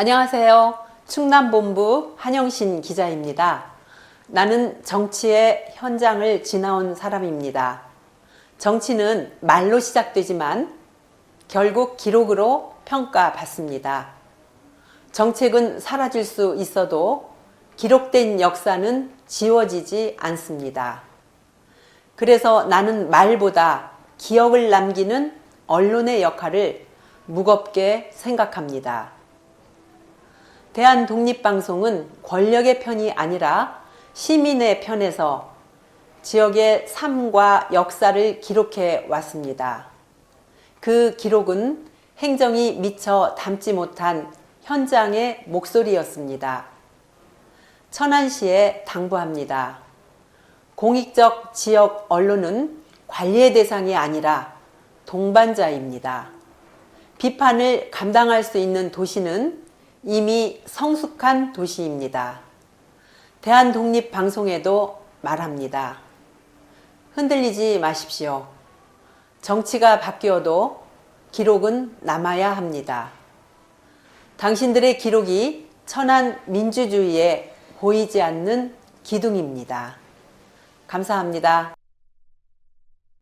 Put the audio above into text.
안녕하세요. 충남본부 한영신 기자입니다. 나는 정치의 현장을 지나온 사람입니다. 정치는 말로 시작되지만 결국 기록으로 평가받습니다. 정책은 사라질 수 있어도 기록된 역사는 지워지지 않습니다. 그래서 나는 말보다 기억을 남기는 언론의 역할을 무겁게 생각합니다. 대한독립방송은 권력의 편이 아니라 시민의 편에서 지역의 삶과 역사를 기록해 왔습니다. 그 기록은 행정이 미처 담지 못한 현장의 목소리였습니다. 천안시에 당부합니다. 공익적 지역 언론은 관리의 대상이 아니라 동반자입니다. 비판을 감당할 수 있는 도시는 이미 성숙한 도시입니다. 대한독립방송에도 말합니다. 흔들리지 마십시오. 정치가 바뀌어도 기록은 남아야 합니다. 당신들의 기록이 천안 민주주의에 보이지 않는 기둥입니다. 감사합니다.